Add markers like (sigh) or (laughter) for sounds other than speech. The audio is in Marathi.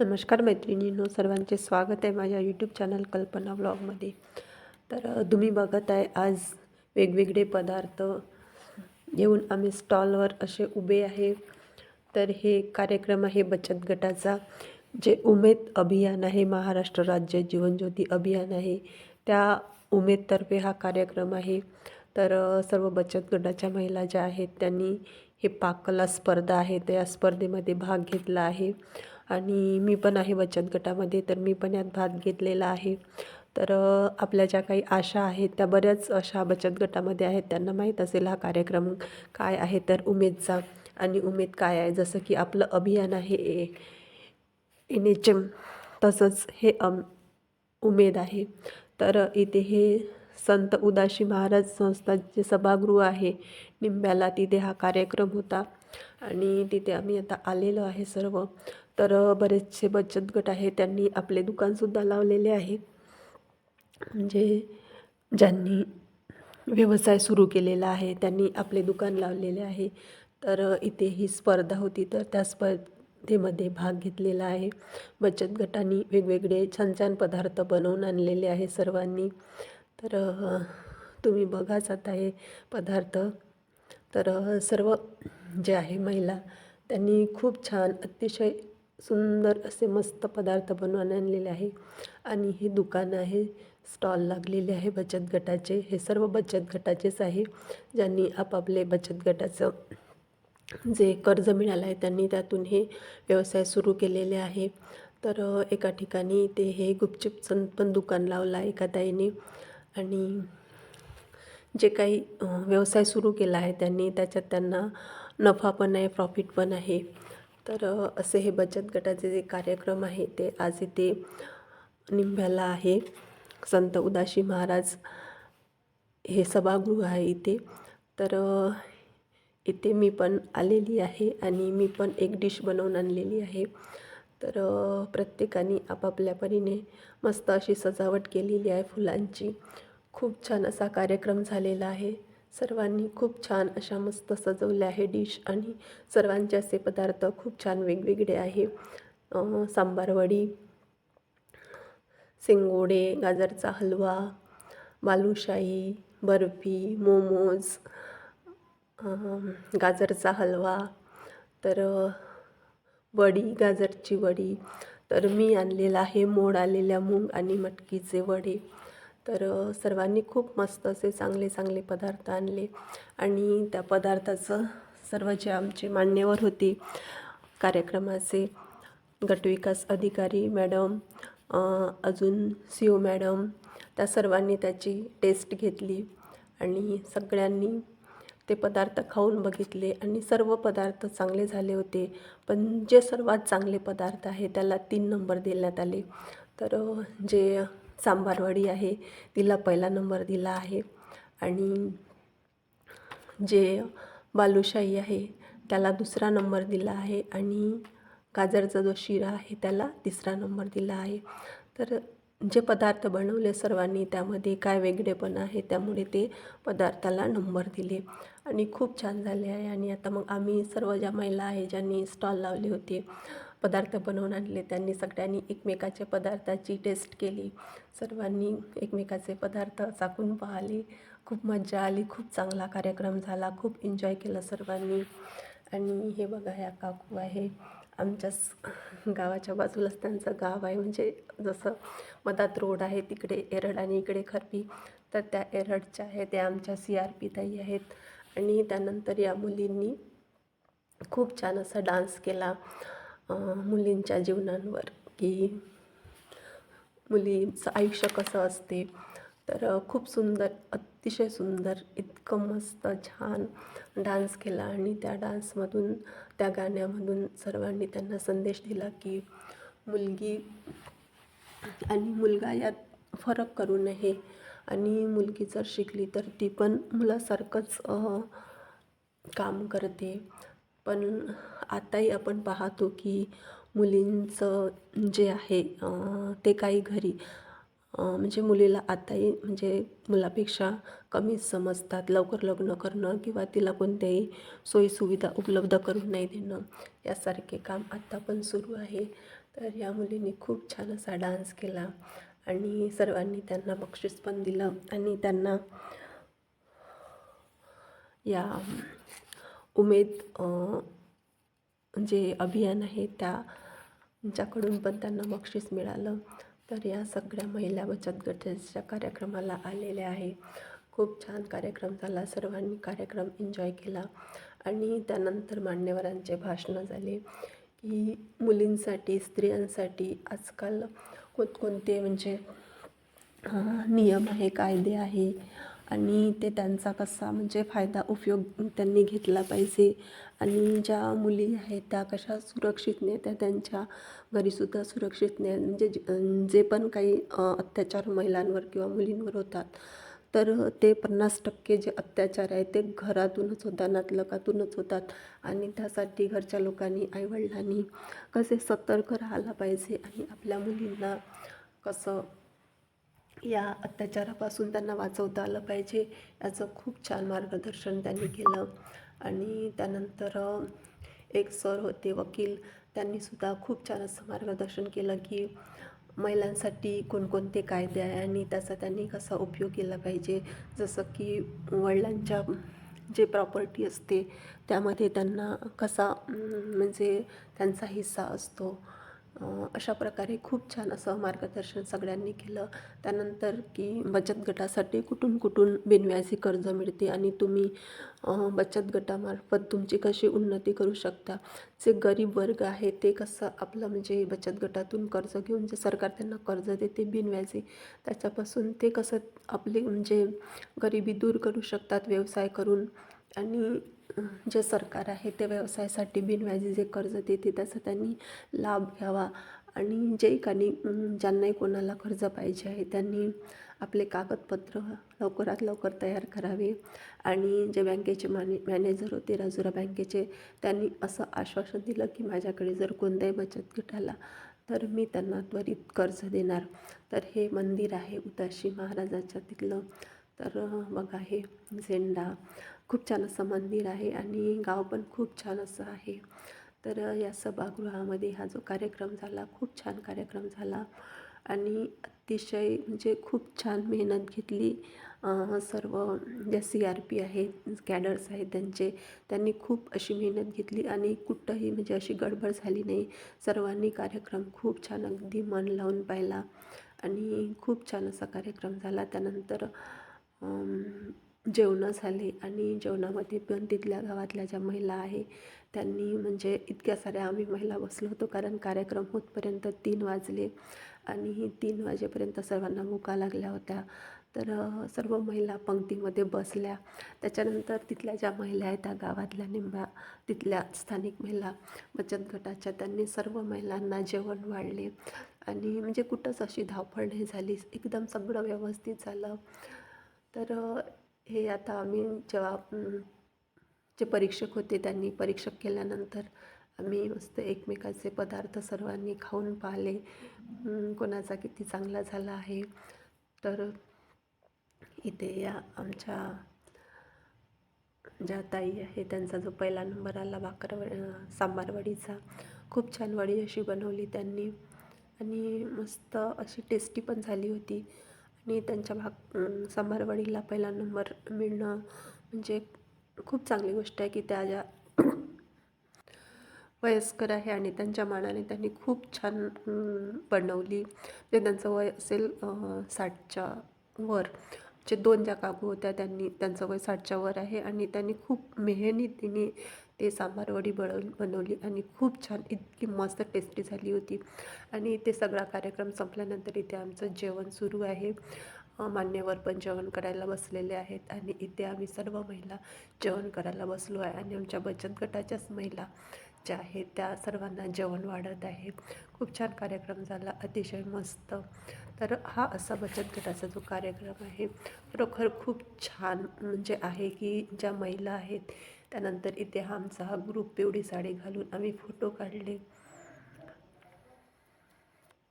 नमस्कार मैत्रिणींनो सर्वांचे स्वागत आहे माझ्या यूट्यूब चॅनल कल्पना ब्लॉगमध्ये तर तुम्ही बघत आहे आज वेगवेगळे पदार्थ घेऊन आम्ही स्टॉलवर असे उभे आहे. तर हे कार्यक्रम आहे बचत गटाचा जे उमेद अभियान आहे महाराष्ट्र राज्य जीवनज्योती अभियान आहे. त्या उमेदतर्फे हा कार्यक्रम आहे. तर सर्व बचत गटाच्या महिला ज्या आहेत त्यांनी हे पाककला स्पर्धा आहे त्या स्पर्धेमध्ये भाग घेतला आहे. आणि मी पण आहे बचत गटामध्ये तर मी पण यात भाग घेतलेला आहे. तर आपल्या ज्या काही आशा आहेत त्या बऱ्याच अशा बचत गटामध्ये आहेत. त्यांना माहीत असेल हा कार्यक्रम काय आहे तर उमेदचा आणि उमेद काय आहे. जसं की आपलं अभियान आहे एन एच एम तसंच हे अम उमेद आहे. तर इथे हे संत उदाशी महाराज संस्थांचे सभागृह आहे निंब्याला तिथे हा कार्यक्रम होता. आणि तिथे आम्ही आता आलेलो आहे सर्व. तर बरेचसे बचत गट आहे त्यांनी आपले दुकानसुद्धा लावलेले आहे. म्हणजे ज्यांनी व्यवसाय सुरू केलेला आहे त्यांनी आपले दुकान लावलेले आहे. तर इथे ही स्पर्धा होती तर त्या स्पर्धेमध्ये भाग घेतलेला आहे. बचत गटांनी वेगवेगळे छान छान पदार्थ बनवून आणलेले आहे सर्वांनी. तर तुम्ही बघाच आता हे पदार्थ. तर सर्व जे आहे महिला त्यांनी खूप छान अतिशय सुंदर असे मस्त पदार्थ बनवून आणलेले आहे. आणि हे दुकान आहे. स्टॉल लागलेले आहे बचत गटाचे. हे सर्व बचत गटाचेच आहे. ज्यांनी आपापले बचत गटाचं जे कर्ज मिळालं आहे त्यांनी त्यातून हे व्यवसाय सुरू केलेले आहे. तर एका ठिकाणी ते हे गुपचूपचं पण दुकान लावलं आहे एका ताईने. आणि जे काही व्यवसाय सुरू केला आहे त्यांनी त्याच्यात त्यांना नफा पण आहे प्रॉफिट पण आहे. तर असे हे बचत गटाचे जे कार्यक्रम आहे ते आज इथे निंब्याला आहे. संत उदाशी महाराज हे सभागृह आहे इथे. तर इथे मी पण आलेली आहे आणि मी पण एक डिश बनवून आणलेली आहे. तर प्रत्येकाने आपापल्या परीने मस्त अशी सजावट केलेली आहे फुलांची. खूप छान असा कार्यक्रम झालेला आहे. सर्वांनी खूप छान अशा मस्त सजवल्या आहे डिश आणि सर्वांचे असे पदार्थ खूप छान वेगवेगळे आहे. सांबारवडी सिंगोडे गाजरचा हलवा बालुशाही बर्फी मोमोज गाजरचा हलवा तर वडी गाजरची वडी. तर मी आणलेला आहे मोड आलेल्या मूग आणि मटकीचे वडे. तर सर्वांनी खूप मस्त असे चांगले चांगले पदार्थ आणले. आणि त्या पदार्थाचं सर्व जे आमचे मान्यवर होते कार्यक्रमाचे गटविकास अधिकारी मॅडम अजून सी ओ मॅडम त्या सर्वांनी त्याची टेस्ट घेतली. आणि सगळ्यांनी ते पदार्थ खाऊन बघितले आणि सर्व पदार्थ चांगले झाले होते. पण जे सर्वात चांगले पदार्थ आहे त्याला तीन नंबर देण्यात आले. तर जे सांबारवडी आहे तिला पहिला नंबर दिला आहे. आणि जे बालुशाही आहे त्याला दुसरा नंबर दिला आहे. आणि गाजरचा जो शिरा आहे त्याला तिसरा नंबर दिला आहे. तर जे पदार्थ बनवले सर्वांनी त्यामध्ये काय वेगळेपण आहे त्यामुळे ते पदार्थाला नंबर दिले. आणि खूप छान झाले आहे. आणि आता मग आम्ही सर्व ज्या महिला आहे ज्यांनी स्टॉल लावले होते पदार्थ बनवून आणले. त्यांनी सगळ्यांनी एकमेकाच्या पदार्थाची टेस्ट केली. सर्वांनी एकमेकाचे पदार्थ चाकून पाहिले. खूप मजा आली. खूप चांगला कार्यक्रम झाला. खूप एन्जॉय केलं सर्वांनी. आणि हे बघा ह्या काकू आहे. आमच्याच गावाच्या बाजूलाच त्यांचं गाव आहे. म्हणजे जसं मधात रोड आहे तिकडे एरड आणि इकडे खरपी. तर त्या एरडच्या आहे. त्या आमच्या सी आर पी ताई आहेत. आणि त्यानंतर या मुलींनी खूप छान असा डान्स केला. मुलींच्या जीवनांवर की मुलीचं आयुष्य कसं असते. तर खूप सुंदर अतिशय सुंदर इतकं मस्त छान डान्स केला आणि त्या डान्समधून त्या गाण्यामधून सर्वांनी त्यांना संदेश दिला की मुलगी आणि मुलगा यात फरक करू नये. आणि मुलगी जर शिकली तर ती पण मुलासारखंच काम करते. पण आताही आपण पाहतो की मुलींचं जे आहे ते काही घरी म्हणजे मुलीला आताही म्हणजे मुलापेक्षा कमीच समजतात. लवकर लग्न करणं किंवा तिला कोणत्याही सोयीसुविधा उपलब्ध करून नाही देणं यासारखे काम आत्ता पण सुरू आहे. तर या मुलीने खूप छान असा डान्स केला आणि सर्वांनी त्यांना बक्षीस पण दिलं आणि त्यांना या उमेद जे अभियान आहे त्या त्यांच्याकडून पण त्यांना बक्षीस मिळालं तर या सगळ्या महिला बचत गटाच्या कार्यक्रमाला आलेल्या आहे. खूप छान कार्यक्रम झाला सर्वांनी कार्यक्रम एन्जॉय केला आणि त्यानंतर मान्यवरांचे भाषणं झाले की मुलींसाठी स्त्रियांसाठी आजकाल कोणकोणते म्हणजे नियम आहे कायदे आहे आणि ते त्यांचा कसा म्हणजे फायदा उपयोग त्यांनी घेतला पाहिजे. आणि ज्या मुली आहेत त्या कशा सुरक्षित नाही त्या त्यांच्या घरीसुद्धा सुरक्षित नाही. म्हणजे जे जे पण काही अत्याचार महिलांवर किंवा मुलींवर होतात तर ते पन्नास टक्के जे अत्याचार आहे ते घरातूनच होतात नातलकातूनच होतात. आणि त्यासाठी घरच्या लोकांनी आईवडिलांनी कसे सतर्क राहायला पाहिजे आणि आपल्या मुलींना कसं या अत्याचारापासून त्यांना वाचवता आलं पाहिजे याचं खूप छान मार्गदर्शन त्यांनी केलं. आणि त्यानंतर एक सर होते वकील त्यांनीसुद्धा खूप छान असं मार्गदर्शन केलं की महिलांसाठी कोणकोणते कायदे आहे आणि त्याचा त्यांनी कसा उपयोग केला पाहिजे. जसं की वडिलांच्या जे प्रॉपर्टी असते त्यामध्ये त्यांना कसा म्हणजे त्यांचा हिस्सा असतो. अशा प्रकारे खूप छान असं मार्गदर्शन सगळ्यांनी केलं. त्यानंतर की बचत गटासाठी कुठून कुठून बिनव्याजी कर्ज मिळते आणि तुम्ही बचत गटामार्फत तुमची कशी उन्नती करू शकता? जे गरीब वर्ग आहे ते कसं आपलं म्हणजे बचत गटातून कर्ज घेऊन जे सरकार त्यांना कर्ज देते बिनव्याजी त्याच्यापासून ते कसं आपली म्हणजे गरिबी दूर करू शकतात व्यवसाय करून? आणि जे सरकार आहे ते व्यवसायासाठी बिनव्याजी जे कर्ज देते त्याचा त्यांनी लाभ घ्यावा. आणि जे काही ज्यांनाही कोणाला कर्ज पाहिजे आहे त्यांनी आपले कागदपत्र लवकरात लवकर तयार करावे. आणि जे बँकेचे मॅने मॅनेजर होते राजुरा बँकेचे त्यांनी असं आश्वासन दिलं की माझ्याकडे जर कोणत्याही बचत गट आला तर मी त्यांना त्वरित कर्ज देणार. तर हे मंदिर आहे उदाशी महाराजाच्या तिथलं तर बघा हे झेंडा. खूप छान असं मंदिर आहे आणि गाव पण खूप छान असं आहे. तर या सभागृहामध्ये हा जो कार्यक्रम झाला खूप छान कार्यक्रम झाला आणि अतिशय म्हणजे खूप छान मेहनत घेतली सर्व ज्या सी आर पी आहेत कॅडर्स आहेत त्यांचे त्यांनी खूप अशी मेहनत घेतली आणि कुठंही म्हणजे अशी गडबड झाली नाही. सर्वांनी कार्यक्रम खूप छान अगदी मन लावून पाहिला आणि खूप छान असा कार्यक्रम झाला. त्यानंतर जेवणं झाले आणि जेवणामध्ये पण तिथल्या गावातल्या ज्या महिला आहे त्यांनी म्हणजे इतक्या साऱ्या आम्ही महिला बसलो होतो कारण कार्यक्रम होतपर्यंत तीन वाजले आणि तीन वाजेपर्यंत सर्वांना मुका लागल्या होत्या. तर सर्व महिला पंक्तीमध्ये बसल्या. त्याच्यानंतर तिथल्या ज्या महिला आहेत त्या गावातल्या निंबा तिथल्या स्थानिक महिला बचत गटाच्या त्यांनी सर्व महिलांना जेवण वाढले. आणि म्हणजे कुठंच अशी धावपळ नाही झाली. एकदम सगळं व्यवस्थित झालं. तर हे आता आम्ही जेव्हा जे परीक्षक होते त्यांनी परीक्षक केल्यानंतर आम्ही मस्त एकमेकाचे पदार्थ सर्वांनी खाऊन पाहिले. कोणाचा किती चांगला झाला आहे. तर इथे या आमच्या ज्या ताई आहे त्यांचा जो पहिला नंबर आला भाकर सांबारवडीचा. खूप छान वडी अशी बनवली त्यांनी. आणि मस्त अशी टेस्टी पण झाली होती. आणि त्यांच्या भाग अं, पहिला नंबर मिळणं म्हणजे खूप चांगली गोष्ट आहे की त्या ज्या (clears throat) वयस्कर आहे आणि त्यांच्या मानाने त्यांनी खूप छान बनवली. म्हणजे त्यांचं वय असेल साठच्या वर. जे दोन ज्या काकू होत्या त्यांनी त्यांचं वय साठच्या वर आहे आणि त्यांनी खूप मेहनतीने ते सांबारवडी बनव बनवली आणि खूप छान इतकी मस्त टेस्टी झाली होती. आणि ते सगळा कार्यक्रम संपल्यानंतर इथे आमचं जेवण सुरू आहे. मान्यवर पण जेवण करायला बसलेले आहेत आणि इथे आम्ही सर्व महिला जेवण करायला बसलो आहे आणि आमच्या बचत गटाच्याच महिला ज्या आहेत त्या सर्वांना जेवण वाढत आहे. खूप छान कार्यक्रम झाला. अतिशय मस्त. तर हा असा बचत गटाचा जो कार्यक्रम आहे खरोखर खूप छान म्हणजे आहे की ज्या महिला आहेत त्यानंतर इथे हा आमचा हा ग्रुप पिवळी साडी घालून आम्ही फोटो काढले.